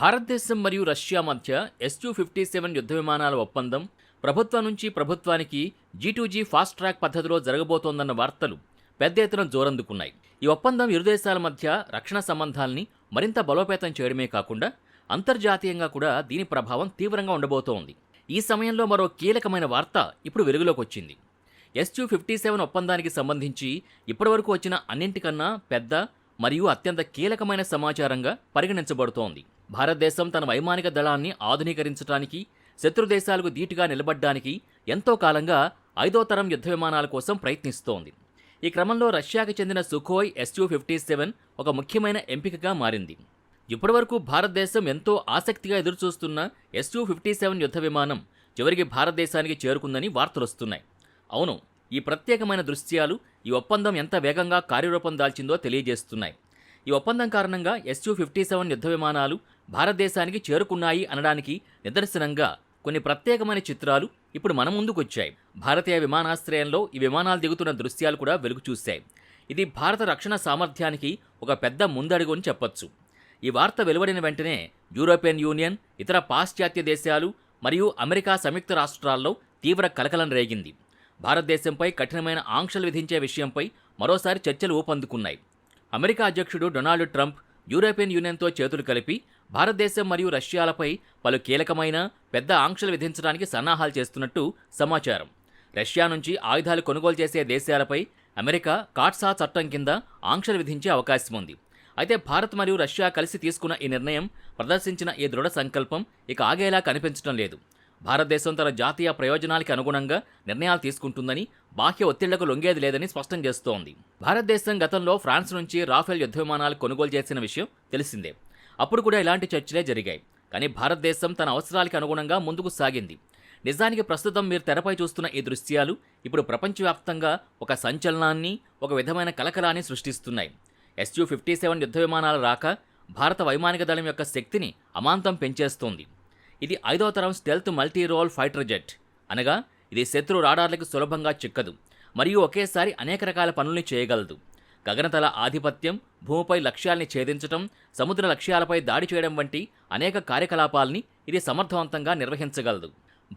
భారతదేశం మరియు రష్యా మధ్య ఎస్యూ ఫిఫ్టీ సెవెన్ యుద్ధ విమానాల ఒప్పందం ప్రభుత్వం నుంచి ప్రభుత్వానికి G to G fast track పద్ధతిలో జరగబోతోందన్న వార్తలు పెద్ద ఎత్తున జోరందుకున్నాయి. ఈ ఒప్పందం ఇరు దేశాల మధ్య రక్షణ సంబంధాల్ని మరింత బలోపేతం చేయడమే కాకుండా అంతర్జాతీయంగా కూడా దీని ప్రభావం తీవ్రంగా ఉండబోతోంది. ఈ సమయంలో మరో కీలకమైన వార్త ఇప్పుడు వెలుగులోకి వచ్చింది. ఎస్యూ ఫిఫ్టీ సెవెన్ ఒప్పందానికి సంబంధించి ఇప్పటివరకు వచ్చిన అన్నింటికన్నా పెద్ద మరియు అత్యంత కీలకమైన సమాచారంగా పరిగణించబడుతోంది. భారతదేశం తన వైమానిక దళాన్ని ఆధునీకరించడానికి శత్రు దేశాలకు ధీటుగా నిలబడ్డానికి ఎంతో కాలంగా ఐదో తరం యుద్ధ విమానాల కోసం ప్రయత్నిస్తోంది. ఈ క్రమంలో రష్యాకి చెందిన సుఖోయ్ ఎస్యూ ఫిఫ్టీ సెవెన్ ఒక ముఖ్యమైన ఎంపికగా మారింది. ఇప్పటివరకు భారతదేశం ఎంతో ఆసక్తిగా ఎదురుచూస్తున్న ఎస్యూ ఫిఫ్టీ సెవెన్ యుద్ధ విమానం చివరికి భారతదేశానికి చేరుకుందని వార్తలొస్తున్నాయి అవును ఈ ప్రత్యేకమైన దృశ్యాలు ఈ ఒప్పందం ఎంత వేగంగా కార్యరూపం దాల్చిందో తెలియజేస్తున్నాయి. ఈ ఒప్పందం కారణంగా ఎస్యూ ఫిఫ్టీ సెవెన్ యుద్ధ విమానాలు భారతదేశానికి చేరుకున్నాయి అనడానికి నిదర్శనంగా కొన్ని ప్రత్యేకమైన చిత్రాలు ఇప్పుడు మన ముందుకొచ్చాయి. భారతీయ విమానాశ్రయంలో ఈ విమానాలు దిగుతున్న దృశ్యాలు కూడా వెలుగు చూశాయి. ఇది భారత రక్షణ సామర్థ్యానికి ఒక పెద్ద ముందడుగు అని చెప్పొచ్చు. ఈ వార్త వెలువడిన వెంటనే యూరోపియన్ యూనియన్ ఇతర పాశ్చాత్య దేశాలు మరియు అమెరికా సంయుక్త రాష్ట్రాల్లో తీవ్ర కలకలం రేగింది. భారతదేశంపై కఠినమైన ఆంక్షలు విధించే విషయంపై మరోసారి చర్చలు ఊపందుకున్నాయి. అమెరికా అధ్యక్షుడు డొనాల్డ్ ట్రంప్ యూరోపియన్ యూనియన్తో చేతులు కలిపి భారతదేశం మరియు రష్యాలపై పలు కీలకమైన పెద్ద ఆంక్షలు విధించడానికి సన్నాహాలు చేస్తున్నట్టు సమాచారం. రష్యా నుంచి ఆయుధాలు కొనుగోలు చేసే దేశాలపై అమెరికా కాట్సా చట్టం కింద ఆంక్షలు విధించే అవకాశం ఉంది. అయితే భారత్ మరియు రష్యా కలిసి తీసుకున్న ఈ నిర్ణయం ప్రదర్శించిన ఈ దృఢ సంకల్పం ఇక ఆగేలా కనిపించడం లేదు. భారతదేశం తన జాతీయ ప్రయోజనాలకి అనుగుణంగా నిర్ణయాలు తీసుకుంటుందని బాహ్య ఒత్తిళ్ళకు లొంగేది లేదని స్పష్టం చేస్తోంది. భారతదేశం గతంలో ఫ్రాన్స్ నుంచి రాఫెల్ యుద్ధ విమానాలు కొనుగోలు చేసిన విషయం తెలిసిందే. అప్పుడు కూడా ఇలాంటి చర్చలే జరిగాయి. కానీ భారతదేశం తన అవసరాలకి అనుగుణంగా ముందుకు సాగింది. నిజానికి ప్రస్తుతం మీరు తెరపై చూస్తున్న ఈ దృశ్యాలు ఇప్పుడు ప్రపంచవ్యాప్తంగా ఒక సంచలనాన్ని ఒక విధమైన కలకలాన్ని సృష్టిస్తున్నాయి. ఎస్యు ఫిఫ్టీ సెవెన్ యుద్ధ విమానాల రాక భారత వైమానిక దళం యొక్క శక్తిని అమాంతం పెంచేస్తోంది. ఇది ఐదో తరం stealth multi role fighter jet. అనగా ఇది శత్రు రాడార్లకు సులభంగా చిక్కదు. మరియు ఒకేసారి అనేక రకాల పనుల్ని చేయగలదు. గగనతల ఆధిపత్యం భూమిపై లక్ష్యాల్ని ఛేదించటం సముద్ర లక్ష్యాలపై దాడి చేయడం వంటి అనేక కార్యకలాపాల్ని ఇది సమర్థవంతంగా నిర్వహించగలదు.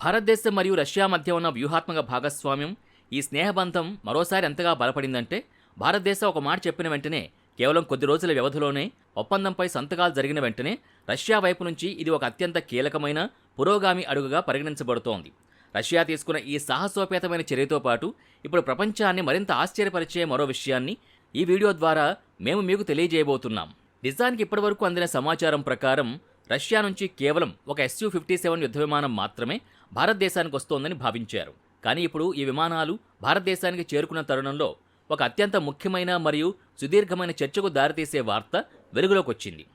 భారతదేశం మరియు రష్యా మధ్య ఉన్న వ్యూహాత్మక భాగస్వామ్యం ఈ స్నేహబంధం మరోసారి ఎంతగా బలపడిందంటే భారతదేశం ఒక మాట చెప్పిన వెంటనే కేవలం కొద్ది రోజుల వ్యవధిలోనే ఒప్పందంపై సంతకాలు జరిగిన వెంటనే రష్యా వైపు నుంచి ఇది ఒక అత్యంత కీలకమైన పురోగామి అడుగుగా పరిగణించబడుతోంది. రష్యా తీసుకున్న ఈ సాహసోపేతమైన చర్యతో పాటు ఇప్పుడు ప్రపంచాన్ని మరింత ఆశ్చర్యపరిచే మరో విషయాన్ని ఈ వీడియో ద్వారా మేము మీకు తెలియజేయబోతున్నాం. నిజానికి ఇప్పటివరకు అందిన సమాచారం ప్రకారం రష్యా నుంచి కేవలం ఒక ఎస్యూ ఫిఫ్టీ సెవెన్ యుద్ధ విమానం మాత్రమే భారతదేశానికి వస్తోందని భావించారు. కానీ ఇప్పుడు ఈ విమానాలు భారతదేశానికి చేరుకున్న తరుణంలో ఒక అత్యంత ముఖ్యమైన మరియు సుదీర్ఘమైన చర్చకు దారితీసే వార్త వెలుగులోకి వచ్చింది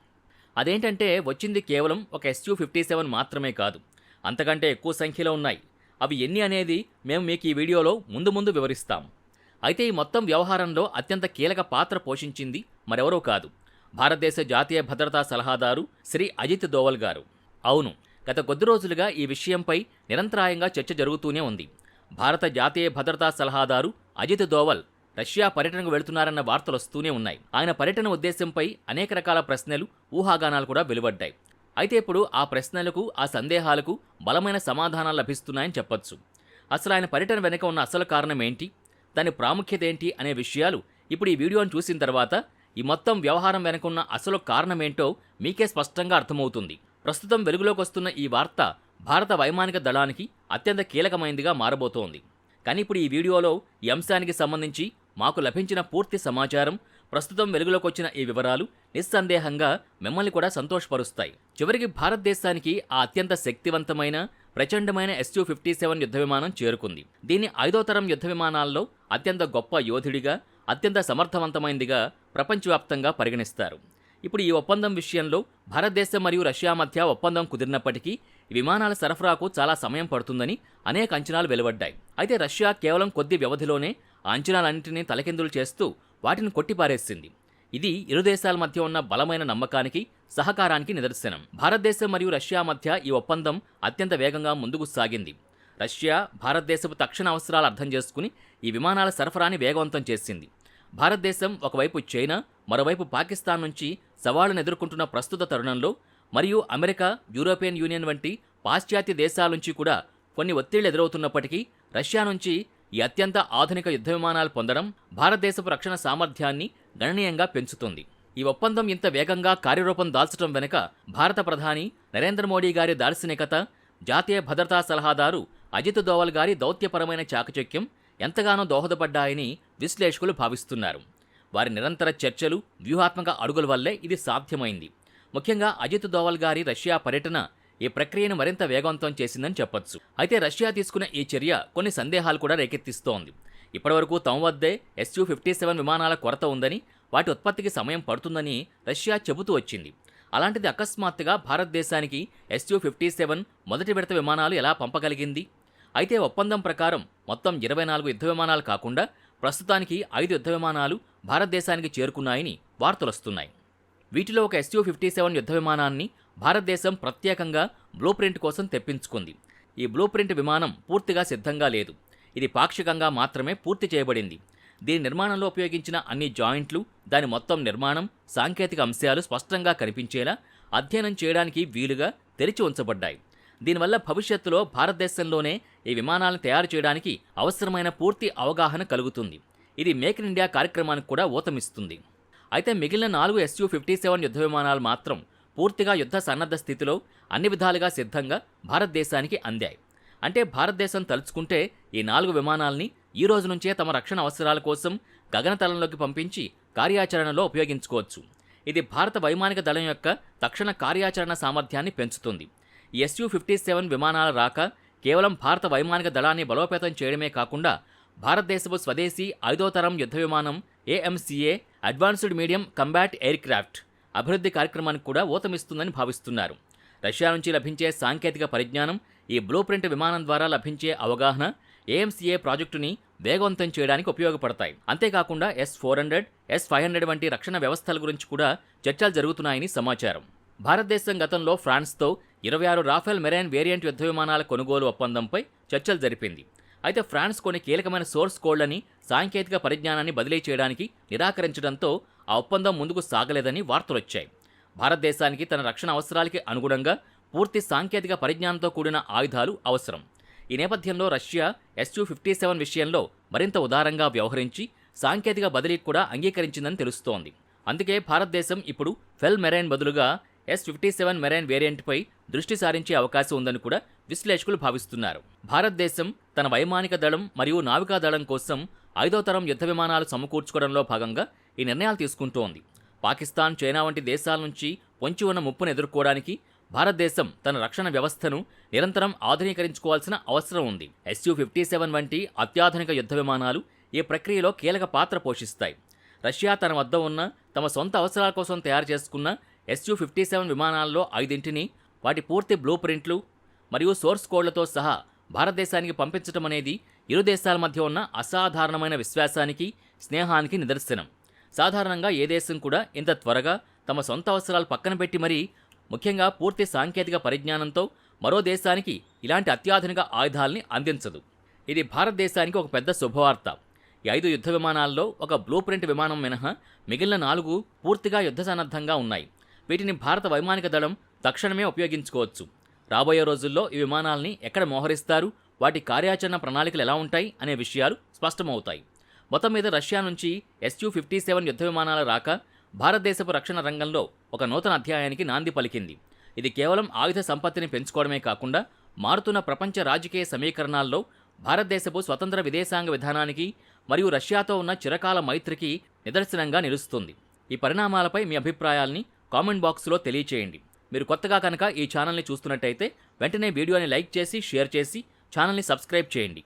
అదేంటంటే వచ్చింది కేవలం ఒక ఎస్యూ ఫిఫ్టీ సెవెన్ మాత్రమే కాదు. అంతకంటే ఎక్కువ సంఖ్యలో ఉన్నాయి. అవి ఎన్ని అనేది మేము మీకు ఈ వీడియోలో ముందు ముందు వివరిస్తాం. అయితే ఈ మొత్తం వ్యవహారంలో అత్యంత కీలక పాత్ర పోషించింది మరెవరో కాదు. భారతదేశ జాతీయ భద్రతా సలహాదారు శ్రీ అజిత్ దోవల్ గారు. అవును గత కొద్ది రోజులుగా ఈ విషయంపై నిరంతరాయంగా చర్చ జరుగుతూనే ఉంది. భారత జాతీయ భద్రతా సలహాదారు అజిత్ దోవల్ రష్యా పర్యటనకు వెళుతున్నారన్న వార్తలు వస్తూనే ఉన్నాయి. ఆయన పర్యటన ఉద్దేశంపై అనేక రకాల ప్రశ్నలు ఊహాగానాలు కూడా వెలువడ్డాయి. అయితే ఇప్పుడు ఆ ప్రశ్నలకు ఆ సందేహాలకు బలమైన సమాధానాలు లభిస్తున్నాయని చెప్పొచ్చు. అసలు ఆయన పర్యటన వెనుక ఉన్న అసలు కారణం ఏంటి? దాని ప్రాముఖ్యత ఏంటి అనే విషయాలు ఇప్పుడు ఈ వీడియోను చూసిన తర్వాత ఈ మొత్తం వ్యవహారం వెనుకున్న అసలు కారణమేంటో మీకే స్పష్టంగా అర్థమవుతుంది. ప్రస్తుతం వెలుగులోకి వస్తున్న ఈ వార్త భారత వైమానిక దళానికి అత్యంత కీలకమైనదిగా మారబోతోంది. కానీ ఇప్పుడు ఈ వీడియోలో ఈ అంశానికి సంబంధించి మాకు లభించిన పూర్తి సమాచారం ప్రస్తుతం వెలుగులోకి వచ్చిన ఈ వివరాలు నిస్సందేహంగా మిమ్మల్ని కూడా సంతోషపరుస్తాయి. చివరికి భారతదేశానికి ఆ అత్యంత శక్తివంతమైన ప్రచండమైన ఎస్యూ ఫిఫ్టీ సెవెన్ యుద్ధ విమానం చేరుకుంది. దీన్ని ఐదో తరం యుద్ధ విమానాల్లో అత్యంత గొప్ప యోధుడిగా అత్యంత సమర్థవంతమైనదిగా ప్రపంచవ్యాప్తంగా పరిగణిస్తారు. ఇప్పుడు ఈ ఒప్పందం విషయంలో భారతదేశం మరియు రష్యా మధ్య ఒప్పందం కుదిరినప్పటికీ విమానాల సరఫరాకు చాలా సమయం పడుతుందని అనేక అంచనాలు వెలువడ్డాయి. అయితే రష్యా కేవలం కొద్ది వ్యవధిలోనే ఆ అంచనాలన్నింటినీ తలకిందులు చేస్తూ వాటిని కొట్టిపారేసింది. ఇది ఇరు దేశాల మధ్య ఉన్న బలమైన నమ్మకానికి సహకారానికి నిదర్శనం. భారతదేశం మరియు రష్యా మధ్య ఈ ఒప్పందం అత్యంత వేగంగా ముందుకు సాగింది. రష్యా భారతదేశపు తక్షణ అవసరాలు అర్థం చేసుకుని ఈ విమానాల సరఫరాని వేగవంతం చేసింది. భారతదేశం ఒకవైపు చైనా మరోవైపు పాకిస్తాన్ నుంచి సవాళ్ళను ఎదుర్కొంటున్న ప్రస్తుత తరుణంలో మరియు అమెరికా యూరోపియన్ యూనియన్ వంటి పాశ్చాత్య దేశాల నుంచి కూడా కొన్ని ఒత్తిళ్ళు ఎదురవుతున్నప్పటికీ రష్యా నుంచి ఈ అత్యంత ఆధునిక యుద్ధ విమానాలు పొందడం భారతదేశపు రక్షణ సామర్థ్యాన్ని గణనీయంగా పెంచుతుంది. ఈ ఒప్పందం ఇంత వేగంగా కార్యరూపం దాల్చడం వెనుక భారత ప్రధాని నరేంద్ర మోడీ గారి దార్శనికత జాతీయ భద్రతా సలహాదారు అజిత్ దోవల్ గారి దౌత్యపరమైన చాకచక్యం ఎంతగానో దోహదపడ్డాయని విశ్లేషకులు భావిస్తున్నారు. వారి నిరంతర చర్చలు వ్యూహాత్మక అడుగుల వల్లే ఇది సాధ్యమైంది. ముఖ్యంగా అజిత్ దోవల్ గారి రష్యా పర్యటన ఈ ప్రక్రియను మరింత వేగవంతం చేసిందని చెప్పొచ్చు. అయితే రష్యా తీసుకున్న ఈ చర్య కొన్ని సందేహాలు కూడా రేకెత్తిస్తోంది. ఇప్పటివరకు తమ వద్దే ఎస్యూ ఫిఫ్టీ సెవెన్ విమానాల కొరత ఉందని వాటి ఉత్పత్తికి సమయం పడుతుందని రష్యా చెబుతూ వచ్చింది. అలాంటిది అకస్మాత్తుగా భారతదేశానికి ఎస్యూ ఫిఫ్టీ సెవెన్ మొదటి విడత విమానాలు ఎలా పంపగలిగింది? అయితే ఒప్పందం ప్రకారం మొత్తం ఇరవై నాలుగు యుద్ధ విమానాలు కాకుండా ప్రస్తుతానికి ఐదు యుద్ధ విమానాలు భారతదేశానికి చేరుకున్నాయని వార్తలొస్తున్నాయి. వీటిలో ఒక ఎస్యూ ఫిఫ్టీ సెవెన్ యుద్ధ విమానాన్ని భారతదేశం ప్రత్యేకంగా బ్లూ ప్రింట్ కోసం తెప్పించుకుంది. ఈ బ్లూ ప్రింట్ విమానం పూర్తిగా సిద్ధంగా లేదు. ఇది పాక్షికంగా మాత్రమే పూర్తి చేయబడింది. దీని నిర్మాణంలో ఉపయోగించిన అన్ని జాయింట్లు దాని మొత్తం నిర్మాణం సాంకేతిక అంశాలు స్పష్టంగా కనిపించేలా అధ్యయనం చేయడానికి వీలుగా తెరిచి ఉంచబడ్డాయి. దీనివల్ల భవిష్యత్తులో భారతదేశంలోనే ఈ విమానాలను తయారు చేయడానికి అవసరమైన పూర్తి అవగాహన కలుగుతుంది. ఇది మేక్ ఇన్ ఇండియా కార్యక్రమానికి కూడా ఊతమిస్తుంది. అయితే మిగిలిన నాలుగు ఎస్యూ ఫిఫ్టీ సెవెన్ యుద్ధ విమానాలు మాత్రం పూర్తిగా యుద్ధ సన్నద్ధ స్థితిలో అన్ని విధాలుగా సిద్ధంగా భారతదేశానికి అందాయి. అంటే భారతదేశం తలుచుకుంటే ఈ నాలుగు విమానాల్ని ఈ రోజు నుంచే తమ రక్షణ అవసరాల కోసం గగనతలంలోకి పంపించి కార్యాచరణలో ఉపయోగించుకోవచ్చు. ఇది భారత వైమానిక దళం యొక్క తక్షణ కార్యాచరణ సామర్థ్యాన్ని పెంచుతుంది. ఎస్యు ఫిఫ్టీ సెవెన్ విమానాల రాక కేవలం భారత వైమానిక దళాన్ని బలోపేతం చేయడమే కాకుండా భారతదేశపు స్వదేశీ ఐదో తరం యుద్ధ విమానం AMCA advanced medium combat aircraft అభివృద్ధి కార్యక్రమానికి కూడా ఊతమిస్తుందని భావిస్తున్నారు. రష్యా నుంచి లభించే సాంకేతిక పరిజ్ఞానం ఈ బ్లూ ప్రింట్ విమానం ద్వారా లభించే అవగాహన ఏఎంసీఏ ప్రాజెక్టుని వేగవంతం చేయడానికి ఉపయోగపడతాయి. అంతేకాకుండా S four hundred S five hundred వంటి రక్షణ వ్యవస్థల గురించి కూడా చర్చలు జరుగుతున్నాయని సమాచారం. భారతదేశం గతంలో ఫ్రాన్స్తో ఇరవై ఆరు రాఫెల్ మెరైన్ వేరియంట్ యుద్ధ విమానాల కొనుగోలు ఒప్పందంపై చర్చలు జరిపింది. అయితే ఫ్రాన్స్ కొన్ని కీలకమైన సోర్స్ కోడ్లని సాంకేతిక పరిజ్ఞానాన్ని బదిలీ చేయడానికి నిరాకరించడంతో ఆ ఒప్పందం ముందుకు సాగలేదని వార్తలొచ్చాయి భారతదేశానికి తన రక్షణ అవసరాలకి అనుగుణంగా పూర్తి సాంకేతిక పరిజ్ఞానంతో కూడిన ఆయుధాలు అవసరం. ఈ నేపథ్యంలో రష్యా ఎస్యూ ఫిఫ్టీ సెవెన్ విషయంలో మరింత ఉదారంగా వ్యవహరించి సాంకేతిక బదిలీ కూడా అంగీకరించిందని తెలుస్తోంది. అందుకే భారతదేశం ఇప్పుడు ఫెల్ మెరైన్ బదులుగా ఎస్ ఫిఫ్టీ సెవెన్ మెరైన్ వేరియంట్పై దృష్టి సారించే అవకాశం ఉందని కూడా విశ్లేషకులు భావిస్తున్నారు. భారతదేశం తన వైమానిక దళం మరియు నావికా దళం కోసం ఐదో తరం యుద్ధ విమానాలు సమకూర్చుకోవడంలో భాగంగా ఈ నిర్ణయాలు తీసుకుంటోంది. పాకిస్తాన్ చైనా వంటి దేశాల నుంచి పొంచి ఉన్న ముప్పును ఎదుర్కోవడానికి భారతదేశం తన రక్షణ వ్యవస్థను నిరంతరం ఆధునీకరించుకోవాల్సిన అవసరం ఉంది. ఎస్యు ఫిఫ్టీ సెవెన్ వంటి అత్యాధునిక యుద్ధ విమానాలు ఈ ప్రక్రియలో కీలక పాత్ర పోషిస్తాయి. రష్యా తన వద్ద ఉన్న తమ సొంత అవసరాల కోసం తయారు చేసుకున్న ఎస్యూ ఫిఫ్టీ సెవెన్ విమానాల్లో ఐదింటిని వాటి పూర్తి బ్లూ ప్రింట్లు మరియు సోర్స్ కోడ్లతో సహా భారతదేశానికి పంపించడం అనేది ఇరు దేశాల మధ్య ఉన్న అసాధారణమైన విశ్వాసానికి స్నేహానికి నిదర్శనం. సాధారణంగా ఏ దేశం కూడా ఇంత త్వరగా తమ సొంత అవసరాలు పక్కన పెట్టి మరీ ముఖ్యంగా పూర్తి సాంకేతిక పరిజ్ఞానంతో మరో దేశానికి ఇలాంటి అత్యాధునిక ఆయుధాల్ని అందించదు. ఇది భారతదేశానికి ఒక పెద్ద శుభవార్త. ఈ ఐదు యుద్ధ విమానాల్లో ఒక బ్లూ ప్రింట్ విమానం మినహా మిగిలిన నాలుగు పూర్తిగా యుద్ధ సన్నద్ధంగా ఉన్నాయి. వీటిని భారత వైమానిక దళం తక్షణమే ఉపయోగించుకోవచ్చు. రాబోయే రోజుల్లో ఈ విమానాల్ని ఎక్కడ మోహరిస్తారు? వాటి కార్యాచరణ ప్రణాళికలు ఎలా ఉంటాయి? అనే విషయాలు స్పష్టమవుతాయి. మొత్తం మీద రష్యా నుంచి ఎస్యూ ఫిఫ్టీ సెవెన్ యుద్ధ విమానాల రాక భారతదేశపు రక్షణ రంగంలో ఒక నూతన అధ్యాయానికి నాంది పలికింది. ఇది కేవలం ఆయుధ సంపత్తిని పెంచుకోవడమే కాకుండా మారుతున్న ప్రపంచ రాజకీయ సమీకరణాల్లో భారతదేశపు స్వతంత్ర విదేశాంగ విధానానికి మరియు రష్యాతో ఉన్న చిరకాల మైత్రికి నిదర్శనంగా నిలుస్తుంది. ఈ పరిణామాలపై మీ అభిప్రాయాల్ని కామెంట్ బాక్స్లో తెలియచేయండి. మీరు కొత్తగా కనుక ఈ ఛానల్ని చూస్తున్నట్టయితే వెంటనే వీడియోని లైక్ చేసి షేర్ చేసి ఛానల్ని సబ్స్క్రైబ్ చేయండి.